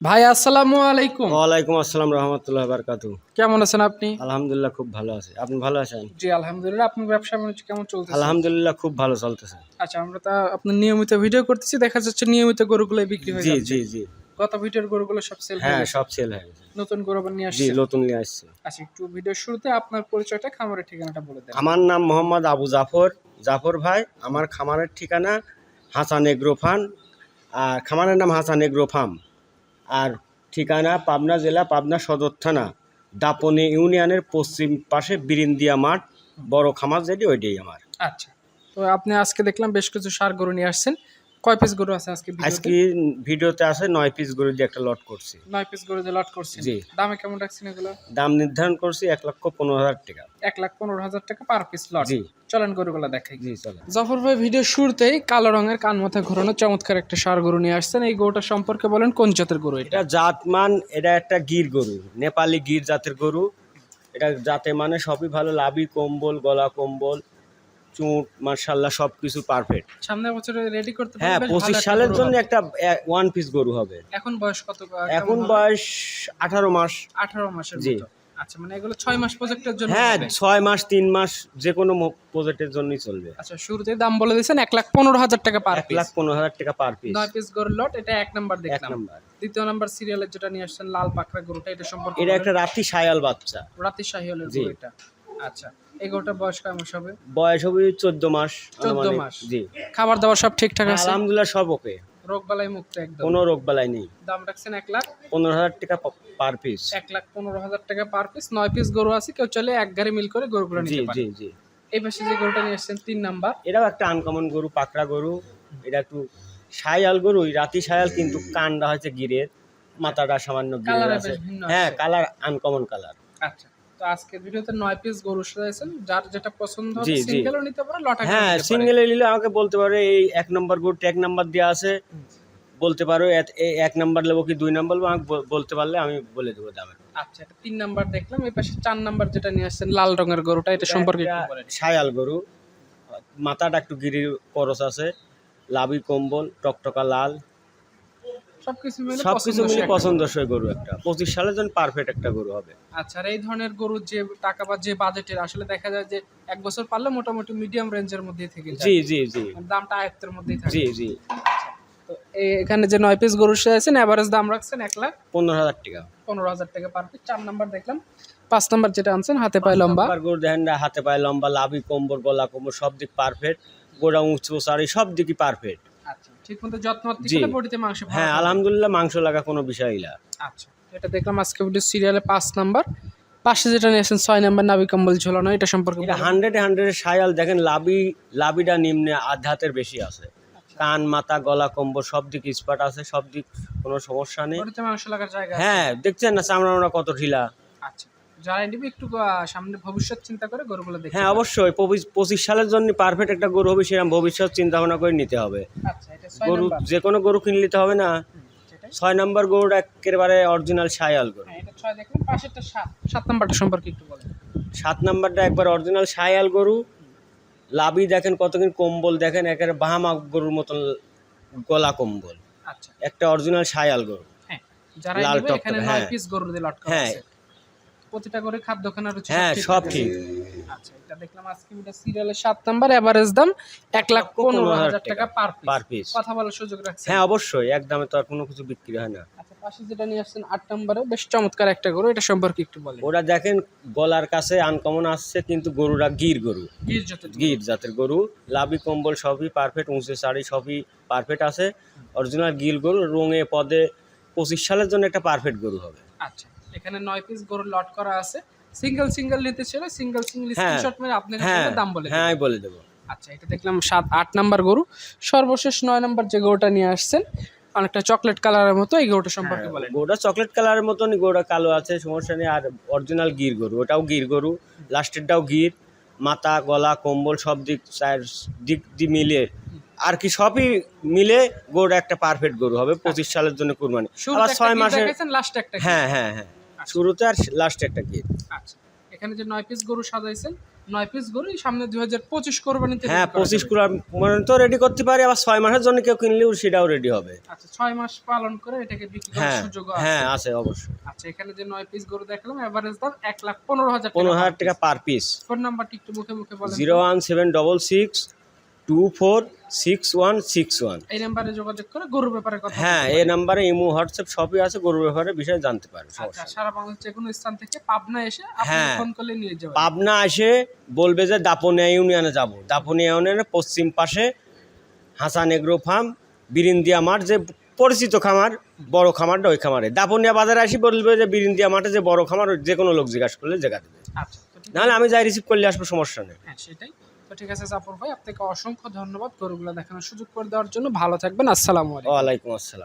ভাই আসসালামু আলাইকুম। ওয়ালাইকুম আসসালাম রহমতুল্লাহ বারকাতু কেমন আছেন আপনি? আলহামদুলিল্লাহ খুব ভালো আছে। আপনি ভালো আছেন? জি আলহামদুলিল্লাহ। আপনার ব্যবসা বাণিজ্য কেমন চলছে আলহামদুলিল্লাহ খুব ভালো চলতেছে। আচ্ছা আমরা তা আপনার নিয়মিত ভিডিও করতেছি। দেখা যাচ্ছে নিয়মিত গরুগুলো বিক্রি হয়ে জি যাচ্ছে। জি জি। গত ভিডিওর গরুগুলো সব সেল হ্যাঁ সব সেল হয়ে গেছে। নতুন গরু আবার নিয়ে জি নতুন নিয়ে আসছে। আচ্ছা একটু ভিডিওর শুরুতে আপনার পরিচয়টা খামারের ঠিকানাটা বলে দেন। আমার নাম মোহাম্মদ আবু জাফর। জাফর ভাই আমার খামারের ঠিকানা হাসান এগ্রো ফার্ম। আর খামারের নাম হাসান এগ্রো ফার্ম। আর ঠিকানা পাবনা জেলা পাবনা সদর থানা। দাপনে ইউনিয়নের পশ্চিম পাশে বিরিন্দিয়া মাঠ বড় খামার যেটি ওইটাই আমার। আচ্ছা। তো আপনি আজকে দেখলাম বেশ কিছু সার গরু নিয়ে আসছেন। কয় পিস গরু আছে আজকে? আজকে ভিডিওতে আছে নয় পিস গরু দিয়ে একটা লট করছি। নয় পিস গরু দিয়ে লট করছি জি। দামে কেমন রাখছেন এগুলো? দাম নির্ধারণ করছি এক লক্ষ পনেরো হাজার টাকা। এক লাখ পনেরো হাজার টাকা পার পিস লট জি। চলেন গরুগুলো দেখাই। জি চলে জফর ভাই ভিডিও শুরুতেই কালো রঙের কান মাথা ঘোরানো চমৎকার একটা সার গরু নিয়ে আসছেন। এই গরুটা সম্পর্কে বলেন কোন জাতের গরু এটা? এটা জাতমান এটা একটা গির গরু নেপালি গির জাতের গরু। এটা জাতে মানে সবই ভালো লাভি কম্বল গলা কম্বল চুট মার্শাল্লাহ সব কিছু পারফেক্ট সামনের বছরে রেডি করতে হ্যাঁ পঁচিশ সালের জন্য একটা ওয়ান পিস গরু হবে। এখন বয়স কত? এখন বয়স আঠারো মাস। আঠারো মাসের জি। আচ্ছা মানে এগুলো ছয় মাস প্রজেক্টের জন্য হ্যাঁ। ছয় মাস তিন মাস যে কোনো প্রজেক্টের জন্যই চলবে। আচ্ছা শুরুতে দাম বলে দিয়েছেন এক লাখ পনেরো হাজার টাকা পার এক পিস লাখ পনেরো হাজার টাকা পার পিস নয় পিস গরুর লট এটা এক নাম্বার দেখলাম। নাম্বার দ্বিতীয় নাম্বার সিরিয়ালের যেটা নিয়ে আসছেন লাল পাকড়া গরুটা এটা সম্পর্কে এটা একটা রাতি সায়াল বাচ্চা। রাতি জি। গরু এটা। আচ্ছা। এই গরুটার বয়স কয় মাস হবে? বয়স হবে চোদ্দ মাস 14 আনুমানিক। মাস। জি। খাবার দাবার সব ঠিকঠাক আছে? আলহামদুলিল্লাহ সব ওকে। রোগ বালাই মুক্ত একদম? কোনো রোগ বালাই নেই। দাম রাখছেন এক লাখ? পনেরো হাজার টাকা পার পিস এক লাখ পনেরো হাজার টাকা পার পিস নয় পিস গরু আছে কেউ চলে এক গাড়ি মিল করে গরুগুলো নিতে পারে জি জি। এই পাশে যে গরুটা নিয়ে আসছেন তিন নাম্বার। এটাও একটা আনকমন গরু পাকড়া গরু। এটা একটু সায়াল গরু রাতি সায়াল কিন্তু কানটা হচ্ছে গিরের। মাথাটা সামান্য গিরের আছে। হ্যাঁ কালার আনকমন কালার আচ্ছা। আজকের ভিডিওতে নয় পিস গরু সাজাইছেন যার যেটা পছন্দ হবে। সিঙ্গেলও নিতে পারে লটা হ্যাঁ সিঙ্গেলে নিলে আমাকে বলতে পারে এই এক নম্বর গরু এক নাম্বার দেওয়া আছে। বলতে পারো এক নাম্বার নেব কি দুই নাম্বার আমাকে বলতে পারলে আমি বলে দেবো দামে আচ্ছা এটা তিন নাম্বার দেখলাম এই পাশে চার নাম্বার যেটা নিয়ে আসছেন লাল রঙের গরুটা এটা সম্পর্কে সায়াল গরু। মাথাটা একটু গিরির করস আছে। লাভি কম্বল টকটকা লাল। সবকিছু মিলে পছন্দসই গরু। একটা। পঁচিশ সালের জন্য পারফেক্ট একটা গরু হবে। আচ্ছা আর এই ধরনের গরু যে টাকা বা যে বাজেটের আসলে দেখা যায় যে এক বছর পারলে মোটামুটি মিডিয়াম রেঞ্জের মধ্যেই থেকে যায়। জি জি। জি মানে দামটা আয়ত্তের মধ্যেই থাকে। জি। জি তো এই- এখানে যে নয় পিস গরু এভারেজ দাম রাখছেন এক লাখ? পনেরো হাজার টাকা। পনেরো হাজার টাকা পার পিস চার নাম্বার দেখলাম। পাঁচ নাম্বার যেটা আনছেন হাতে পায়ে লম্বা। গরু দেখেন না, হাতে পায়ে লম্বা লাভি কম্বল গলা কম্বল সব দিক পারফেক্ট গোড়া উঁচু সারি সব দিকই পারফেক্ট আচ্ছা ঠিক যত্ন। করলে বডিতে মাংস হ্যাঁ আলহামদুলিল্লাহ মাংস লাগা কোনো বিষয়ই না। আচ্ছা এটা দেখলাম আজকে ভিডিও সিরিয়ালে পাঁচ নাম্বার। পাশে যেটা নিয়েছেন ছয় নাম্বার নাবি কম্বল ঝোলানো এটা সম্পর্কে এটা। হান্ড্রেড হান্ড্রেড সায়াল দেখেন লাভি লাভিটা নিম্নে আধাতের বেশি আছে। কান মাথা গলা কম্বল সব দিক স্পট আছে সব দিক কোনো সমস্যা নেই। মাংস লাগার জায়গা হ্যাঁ দেখছেন না চামড়া কত ঢিলা? আচ্ছা যারা নিবে একটু সামনে ভবিষ্যৎ চিন্তা করে গরুগুলো দেখে হ্যাঁ অবশ্যই পঁচিশ- সালের জন্য পারফেক্ট একটা গরু হবে সেরকম ভবিষ্যৎ চিন্তা ভাবনা করে নিতে হবে। আচ্ছা গরু যে কোনো গরু কিনে নিতে হবে না। ছয় নম্বর গরুটা একেবারে অরিজিনাল সায়াল গরু। হ্যাঁ সাত। নাম্বারটা সম্পর্কে একটু বলেন। সাত নাম্বারটা একবার অরিজিনাল সায়াল গরু। লাভি দেখেন কতদিন কম্বল দেখেন একেবারে বাহামা গরুর মতন গলা কম্বল। আচ্ছা। একটা অরিজিনাল সায়াল গরু। হ্যাঁ যারা লাল নিবে এখানে টকটকে, হ্যাঁ। পিস গরু দিয়ে লটকা হ্যাঁ। প্রতিটা করে খাদ্যখানা রুচি হ্যাঁ সব ঠিক। আচ্ছা এটা দেখলাম আজকে ভিডিও সিরিয়ালের সাত নাম্বার এভারেজ দাম এক লাখ পনেরো হাজার টাকা পার পার পিস কথা বলার সুযোগ রাখছে হ্যাঁ অবশ্যই এক দামে তো আর কোনো কিছু বিক্রি হয় না। আচ্ছা পাশে যেটা নিয়ে আসছেন আট নম্বরে বেশ চমৎকার একটা গরু এটা সম্পর্কে একটু বলেন। ওরা দেখেন গলার কাছে আনকমন আসছে কিন্তু গরুরা গির গরু। গির যত গির। জাতের গরু। লাভি কম্বল সবই পারফেক্ট উঁচু শাড়ি সবই পারফেক্ট আছে। অরিজিনাল গিল গরু রঙে পদে পঁচিশ সালের জন্য একটা পারফেক্ট গরু হবে। আচ্ছা এখানে নয় পিস গরু লট করা আছে। সিঙ্গেল সিঙ্গেল নিতে ছিল সিঙ্গেল সিঙ্গেল হ্যাঁ। স্ক্রিনশট মেরে আপনার হ্যাঁ দাম বলে হ্যাঁ আমি বলে দেবো। আচ্ছা এটা দেখলাম সাত আট নাম্বার গরু। সর্বশেষ নয় নাম্বার যে গরুটা নিয়ে আসছেন অনেকটা চকলেট কালারের মতো এই গরুটা সম্পর্কে বলেন। গরুটা চকলেট কালারের মতন গরুটা কালো আছে সমস্যা নেই। আর অরিজিনাল গির গরু ওটাও গির গরু লাস্টেরটাও গির। মাথা গলা কম্বল সব দিক দিক দিয়ে মিলে। আর কি সবই মিলে গরুটা একটা পারফেক্ট গরু হবে পঁচিশ সালের জন্য কুরবানি। আবার ছয় মাসের হ্যাঁ হ্যাঁ হ্যাঁ। শুরুতে আর লাস্টে একটা গির আচ্ছা। এখানে যে নয় পিস গরু সাজাইছেন নয় পিস গরু এই সামনে দুই হাজার পঁচিশ কোরবানিতে হ্যাঁ পঁচিশ মানে তো রেডি করতে পারি আবার ছয় মাসের জন্য কেউ কিনলেও সেটাও রেডি হবে। আচ্ছা ছয় মাস পালন করে এটাকে বিক্রি করার হ্যাঁ সুযোগ হ্যাঁ আছে। আছে অবশ্যই। আচ্ছা এখানে যে নয় পিস গরু দেখলাম এভারেজ দাম এক লাখ পনেরো হাজার পনেরো হাজার টাকা পার পিস ফোন নাম্বারটি একটু মুখে মুখে বলেন। Zero one seven double six two four six one six one. এই নাম্বারে যোগাযোগ করে গরুর ব্যাপারে কথা হ্যাঁ এই নাম্বারে ইমো হোয়াটসঅ্যাপ সবই আছে গরুর ব্যাপারে বিষয়ে জানতে পারবে আচ্ছা। সারা বাংলাদেশ যে কোনো স্থান থেকে পাবনা এসে হ্যাঁ। ফোন করলে নিয়ে যাবেন। পাবনা এসে বলবে যে দাপনিয়া ইউনিয়নে যাব। দাপনিয়া ইউনিয়নের পশ্চিম পাশে হাসান এগ্রো ফার্ম বিরিন্দিয়া মাঠ যে পরিচিত খামার বড় খামারটা ওই খামারে। দাপনিয়া বাজারে আসি বলবে যে বিরিন্দিয়া মাঠে যে বড় খামার যে কোনো লোক জিজ্ঞাসা করলে জায়গা দেবে। আচ্ছা নাহলে আমি যাই রিসিভ করলে আসব সমস্যা নেই। হ্যাঁ সেটাই। তো ঠিক আছে, জাফর ভাই, আপনাকে অসংখ্য ধন্যবাদ গরুগুলো দেখানোর সুযোগ করে দেওয়ার জন্য। ভালো থাকবেন, আসসালামু আলাইকুম। আসসালাম।